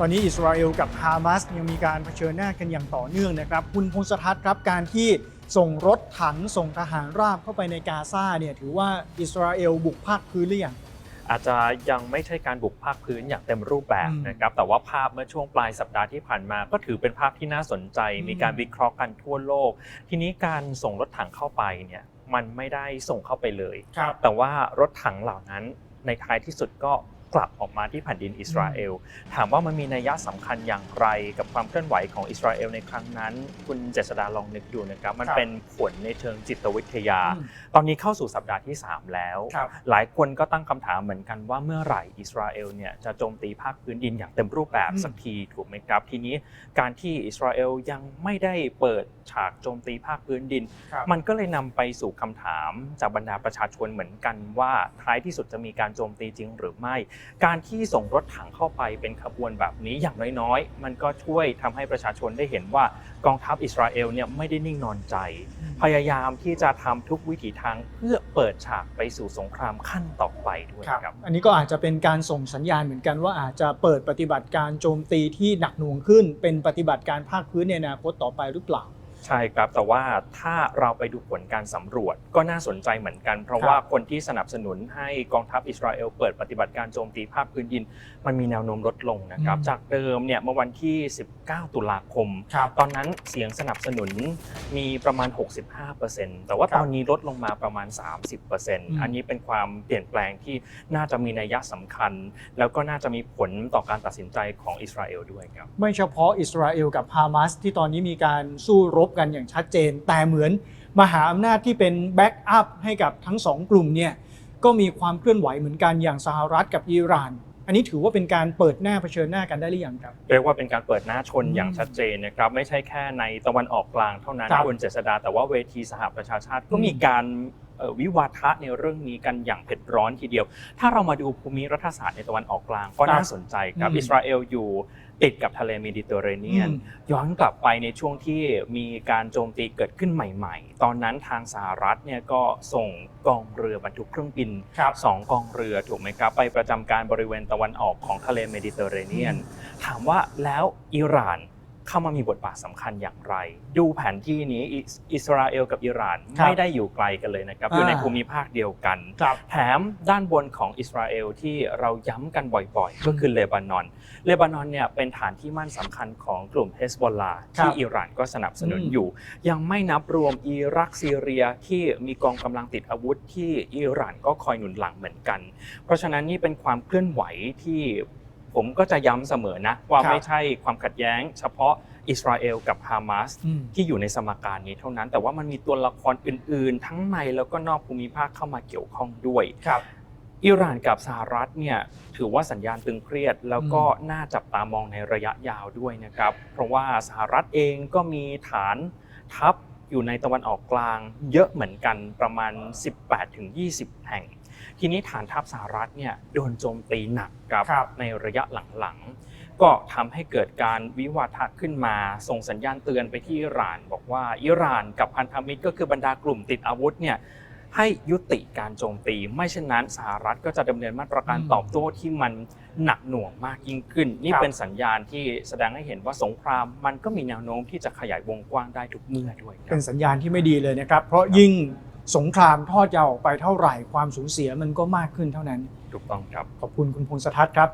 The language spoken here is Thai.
ตอนนี้อิสราเอลกับฮามาสยังมีการเผชิญหน้ากันอย่างต่อเนื่องนะครับ คุณพงศทัศน์ครับการที่ส่งรถถังส่งทหารราบเข้าไปในกาซาเนี่ยถือว่าอิสราเอลบุกภาคพื้นหรือยังอาจจะยังไม่ใช่การบุกภาคพื้นอย่างเต็มรูปแบบอืมนะครับแต่ว่าภาพเมื่อช่วงปลายสัปดาห์ที่ผ่านมา ก็ถือเป็นภาพที่น่าสนใจอืมมีการวิเคราะห์กันทั่วโลก ทีนี้การส่งรถถังเข้าไปเนี่ยมันไม่ได้ส่งเข้าไปเลยครับแต่ว่ารถถังเหล่านั้นในท้ายที่สุดก็ กลับออกมาที่แผ่นดินอิสราเอล ถามว่ามันมีนัยยะสำคัญอย่างไรกับความเคลื่อนไหวของอิสราเอลในครั้งนั้น คุณเจษดาลองนึกดูนะครับ มันครับเป็นผลในเชิงจิตวิทยาอืมตอนนี้เข้าสู่สัปดาห์ที่ 3 แล้วครับหลายคนก็ตั้งคำถามเหมือนกันว่าเมื่อไหร่อิสราเอลเนี่ยจะโจมตีภาคพื้นดินอย่างเต็มรูปแบบอืมสักทีถูกไหมครับ ทีนี้การที่อิสราเอลยังไม่ได้เปิดฉากโจมตีภาคพื้นดินครับมันก็เลยนำไปสู่คำถามจากบรรดาประชาชนเหมือนกันว่าท้ายที่สุดจะมีการโจมตีจริงหรือไม่การที่ส่งรถถังเข้าไปเป็นขบวนแบบนี้อย่างน้อยๆ มันก็ช่วยทำให้ประชาชนได้เห็นว่ากองทัพอิสราเอลเนี่ยไม่ได้นิ่งนอนใจ พยายามที่จะทำทุกวิถีทางเพื่อเปิดฉากไปสู่สงครามขั้นต่อไปด้วยครับครับ อันนี้ก็อาจจะเป็นการส่งสัญญาณเหมือนกันว่าอาจจะเปิดปฏิบัติการโจมตีที่หนักหน่วงขึ้น เป็นปฏิบัติการภาคพื้นในอนาคตต่อไปหรือเปล่า ใช่ครับแต่ว่าถ้าเราไปดูผลการสำรวจก็น่าสนใจเหมือนกัน เพราะครับว่าคนที่สนับสนุนให้กองทัพอิสราเอลเปิดปฏิบัติการโจมตีภาคพื้นดิน มันมีแนวโน้มลดลงนะครับอืมจากเดิมเนี่ยเมื่อวันที่ 19 ตุลาคมครับตอนนั้นเสียงสนับสนุนมีประมาณ 65%แต่ว่าครับตอนนี้ลดลงมาประมาณ 30%อันนี้เป็นความเปลี่ยนแปลงที่น่าจะมีนัยยะสำคัญ แล้วก็น่าจะมีผลต่อการตัดสินใจของอิสราเอลด้วยครับไม่เฉพาะอิสราเอลกับฮามาสที่ตอนนี้มีการสู้รบกันอย่างชัดเจน แต่เหมือนมหาอำนาจที่เป็นแบ็กอัพให้กับทั้งสองกลุ่มเนี่ยก็มีความเคลื่อนไหวเหมือนกันอย่างสหรัฐกับอิหร่าน อันนี้ถือว่าเป็นการเปิดหน้าเผชิญหน้ากันได้หรือยังครับ เรียกว่าเป็นการเปิดหน้าชนอืมอย่างชัดเจนนะครับไม่ใช่แค่ในตะวันออกกลางเท่านั้นครับคุณเจษดาแต่ว่าเวทีสหประชาชาติก็อืมมีการเอ่อวิวาทะในเรื่องนี้กันอย่างเผ็ดร้อนทีเดียว ถ้าเรามาดูภูมิรัฐศาสตร์ในตะวันออกกลางก็ครับน่าสนใจครับอืมอิสราเอลอยู่ ติดกับทะเลเมดิเตอร์เรเนียนอืมย้อนกลับไปในช่วงที่มีการโจมตีเกิดขึ้นใหม่ ๆ ตอนนั้นทางสหรัฐเนี่ยก็ส่งกองเรือบรรทุกเครื่องบินครับสองกองเรือถูกไหมครับไปประจำการบริเวณตะวันออกของทะเลเมดิเตอร์เรเนียน ถามว่าแล้วอิหร่าน เข้ามามีบทบาทสำคัญอย่างไร ดูแผนที่นี้อิสอิสราเอลกับอิหร่านครับไม่ได้อยู่ไกลกันเลยนะครับอยู่ในอ่าภูมิภาคเดียวกันครับแถมด้านบนของอิสราเอลที่เราย้ำกันบ่อยๆ ก็คือเลบานอน เลบานอนเนี่ยเป็นฐานที่มั่นสำคัญของกลุ่มเฮสบอลลาครับที่อิหร่านก็สนับสนุนอืมอยู่ ยังไม่นับรวมอิรักซีเรียที่มีกองกำลังติดอาวุธที่อิหร่านก็คอยหนุนหลังเหมือนกัน เพราะฉะนั้นนี่เป็นความเคลื่อนไหวที่ ผมก็จะย้ำเสมอนะว่าครับไม่ใช่ความขัดแย้ง เฉพาะอิสราเอลกับฮามาสอืมที่อยู่ในสมการนี้เท่านั้น แต่ว่ามันมีตัวละครอื่น ๆ ทั้งในแล้วก็นอกภูมิภาคเข้ามาเกี่ยวข้องด้วยครับอิหร่านกับสหรัฐเนี่ยถือว่าสัญญาณตึงเครียด แล้วก็น่าจับตามองในระยะยาวด้วยนะครับ เพราะว่าสหรัฐเองก็มีฐานทัพ อยู่ในตะวันออกกลางเยอะเหมือนกันประมาณ 18-20 แห่ง ทีนี้ฐานทัพสหรัฐเนี่ยโดนโจมตีหนักครับครับในระยะหลังๆ ก็ทำให้เกิดการวิวาทะขึ้นมา ส่งสัญญาณเตือนไปที่อิหร่าน บอกว่าอิหร่านกับพันธมิตรก็คือบรรดากลุ่มติดอาวุธเนี่ย ให้ยุติการโจมตี ไม่เช่นนั้นสหรัฐก็จะดำเนินมาตรการอืมตอบโต้ที่มันหนักหน่วงมากยิ่งขึ้น นี่ครับเป็นสัญญาณที่แสดงให้เห็นว่าสงคราม มันก็มีแนวโน้มที่จะขยายวงกว้างได้ทุกเมื่อด้วยครัเป็บนสัญญาณที่ไม่ดีเลยนะครับ เพราะยิ่งสงครามทอดยาวออกไปเท่าไหร่ความสูญเสียมันก็มากขึ้นเท่านั้นถูกต้องครับขอบคุณคุณพงศทัศน์ครับ